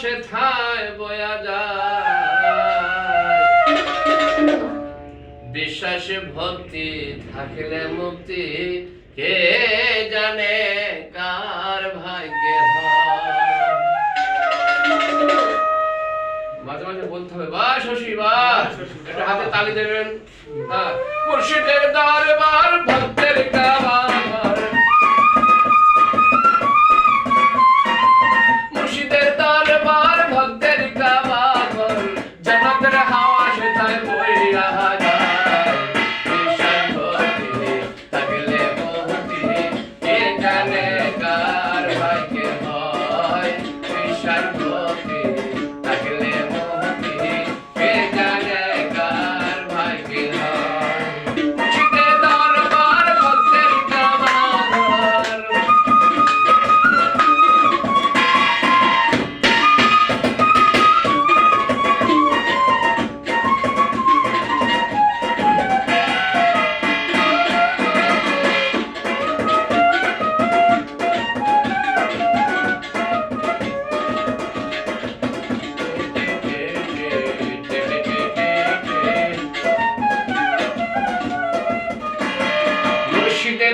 সেথায় বয়া যায়। বিশ্বাসে ভক্তি থাকলে মুক্তি, কে জানে কার ভাগ্যে মাঝে মাঝে বলতে হবে, বা শশী, বা। হাতে তালি দেবেন। হ্যাঁ মুর্শিদের দরবার ভক্তের কাবার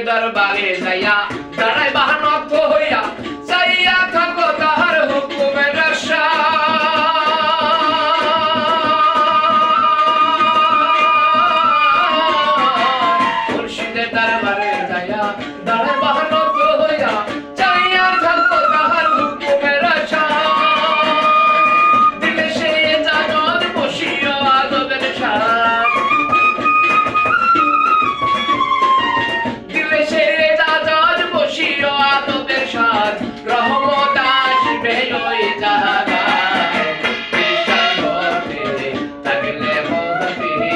দরবারে যাইয়া দাঁড়াই বাহানব্য Amen.